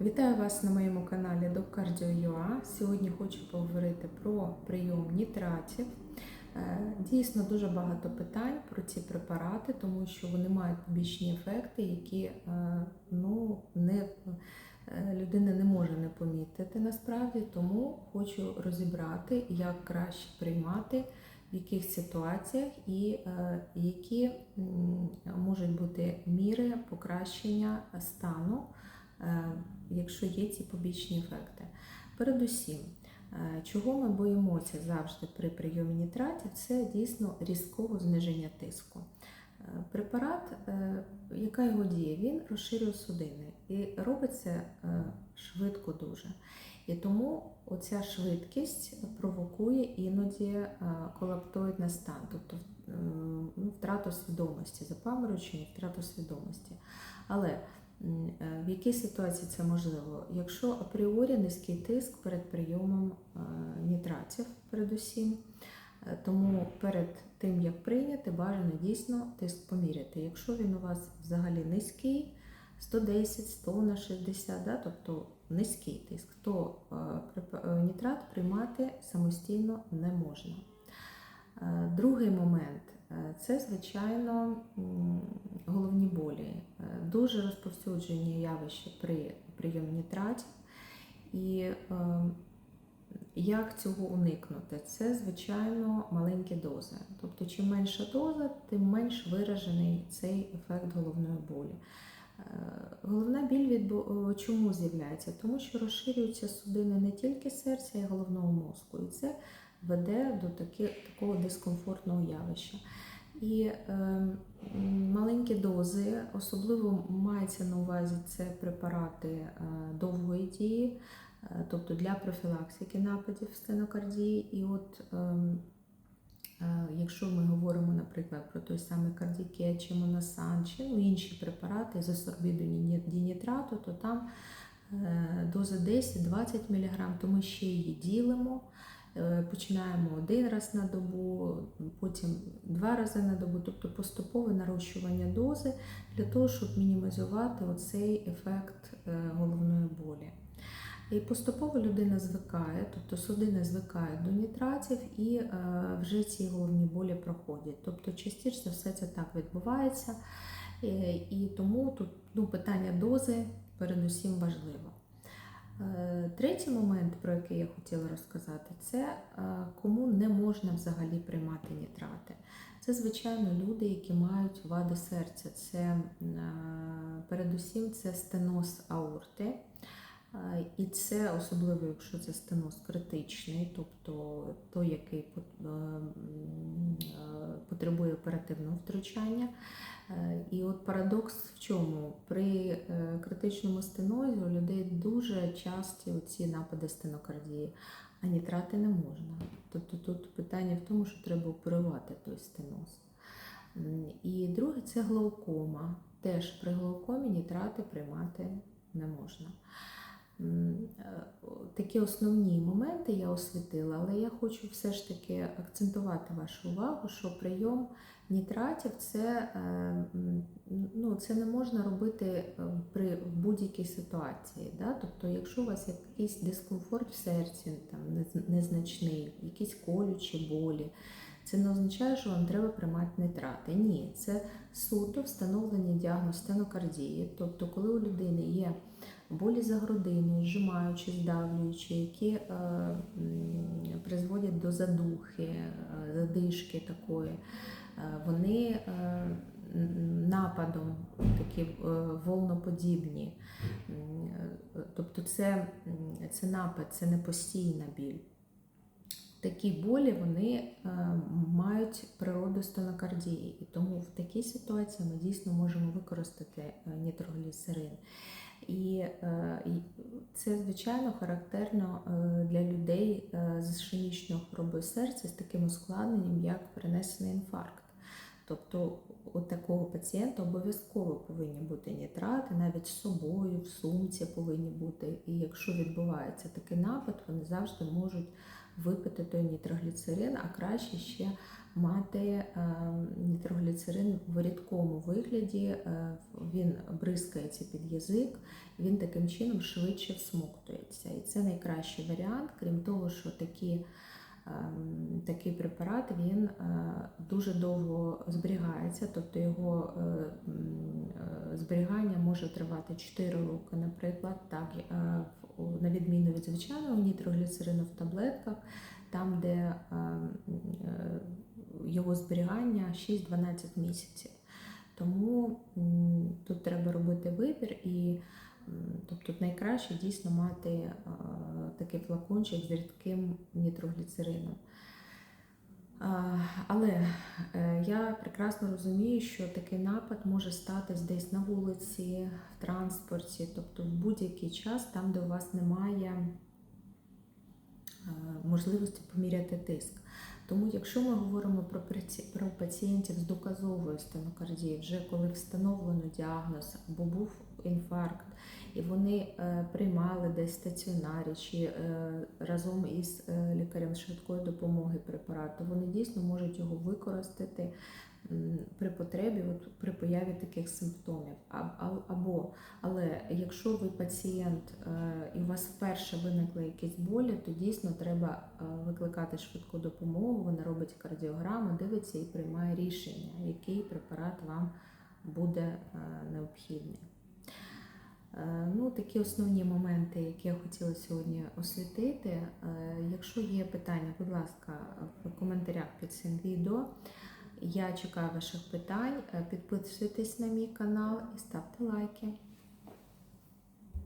Вітаю вас на моєму каналі DocCardio.ua. Сьогодні хочу поговорити про прийом нітратів. Е, Дійсно дуже багато питань про ці препарати, тому що вони мають побічні ефекти, які е, ну, не, е, людина не може не помітити насправді, тому хочу розібрати, як краще приймати, в яких ситуаціях і які можуть бути міри покращення стану якщо є ці побічні ефекти. Передусім, е, чого ми боїмося завжди при прийомі нітратів, це дійсно різкого зниження тиску. Е, Препарат, е, яка його дія, він розширює судини і робить це е, швидко дуже. І тому оця швидкість провокує іноді е, колаптоїдний стан, тобто е, ну, втрату свідомості, запаморочення, втрату свідомості. Але е, В якій ситуації це можливо? Якщо апріорі низький тиск перед прийомом е, нітратів, передусім, Е, тому перед тим, як прийняти, бажано дійсно тиск поміряти. Якщо він у вас взагалі низький, 110, 100 на 60, да, тобто низький тиск, то е, е, нітрат приймати самостійно не можна. Е, Другий момент е, це, звичайно, головні болі. Е, Дуже розповсюджені явища при прийомі нітратів. І е, як цього уникнути? Це, звичайно, маленькі дози. Тобто, чим менша доза, тим менш виражений цей ефект головної болі. Е, Головна біль від е, чому з'являється? Тому що розширюються судини не тільки серця, а й головного мозку. І це веде до таки, такого дискомфортного явища. І е, маленькі дози, особливо мається на увазі це препарати е, довгої дії, е, тобто для профілактики нападів стенокардії. І от ем, е, якщо ми говоримо, наприклад, про той самий кардікет, чи моносан, чи ну, інші препарати з асорбіду дінітрату, то там е, доза 10-20 мг, то ми ще її ділимо. Е, Починаємо один раз на добу, потім два рази на добу, тобто поступове нарощування дози для того, щоб мінімізувати оцей ефект е, головної болі. І поступово людина звикає, тобто судини звикають до нітратів і е, вже ці головні болі проходять. Тобто частіше все це так відбувається. Е, І тому тут ну, питання дози передусім важливо. Е, Третій момент, про який я хотіла розказати, це е, кому не можна взагалі приймати нітрати. Це, звичайно, люди, які мають вади серця. Це е, передусім це стеноз аорти. І це особливо, якщо це стеноз критичний, тобто той, який е, е, потребує оперативного втручання. Е, І от парадокс в чому? При критичному стенозі у людей дуже часті ці напади стенокардії, а нітрати не можна. Тобто тут питання в тому, що треба оперувати той стеноз. І друге це глаукома. Теж при глаукомі нітрати приймати не можна. Е, Такі основні моменти я освітила, але я хочу все ж таки акцентувати вашу увагу, що прийом нітратів це, е, ну, це не можна робити е, при будь-якій ситуації. Да? Тобто, якщо у вас якийсь дискомфорт в серці, там, незначний, якісь колючі болі, це не означає, що вам треба приймати нитрати. Ні, це суто встановлення діагноз стенокардії. Тобто, коли у людини є болі за грудиною, зжимаючи, здавлюючи, які е, призводять до задухи, е, задишки такої, е, вони е, нападом такі е, волноподібні. Тобто це, це напад, це не постійна біль. Такі болі вони е, мають природу стенокардії, і тому в такій ситуації ми дійсно можемо використати е, нітрогліцерин. І, е, це, звичайно, характерно для людей з ішемічною хворобою серця з таким ускладненням, як перенесений інфаркт. Тобто у такого пацієнта обов'язково повинні бути нітрати, навіть з собою, в сумці повинні бути. І якщо відбувається такий напад, вони завжди можуть випити той нітрогліцерин, а краще ще мати е, нітрогліцерин в рідкому вигляді. Е, Він бризкається під язик, він таким чином швидше всмоктується. І це найкращий варіант, крім того, що такі. Ем, Такий препарат він е, дуже довго зберігається, тобто його е, е, зберігання може тривати 4 роки, наприклад, так, на відміну від звичайного нітрогліцерину в таблетках, там, де його зберігання 6-12 місяців. Тому тут треба робити вибір і тобто найкраще дійсно мати такий флакончик з рідким нітрогліцерином. Але е, я прекрасно розумію, що такий напад може статись десь на вулиці, в транспорті, тобто в будь-який час, там, де у вас немає е, можливості поміряти тиск. Тому, якщо ми говоримо про, про пацієнтів з доказовою стенокардією, вже коли встановлено діагноз або був інфаркт, і вони е, приймали десь стаціонарі чи е, разом із е, лікарем швидкої допомоги препарат, то вони дійсно можуть його використати при потребі, от, при появі таких симптомів. Або, але якщо ви пацієнт е, і у вас вперше виникли якісь болі, то дійсно треба е, викликати швидку допомогу. Вона робить кардіограму, дивиться і приймає рішення, який препарат вам буде е, необхідний. Ну, такі основні моменти, які я хотіла сьогодні освітити. Якщо є питання, будь ласка, в коментарях під цим відео. Я чекаю ваших питань. Е, Підписуйтесь на мій канал і ставте лайки.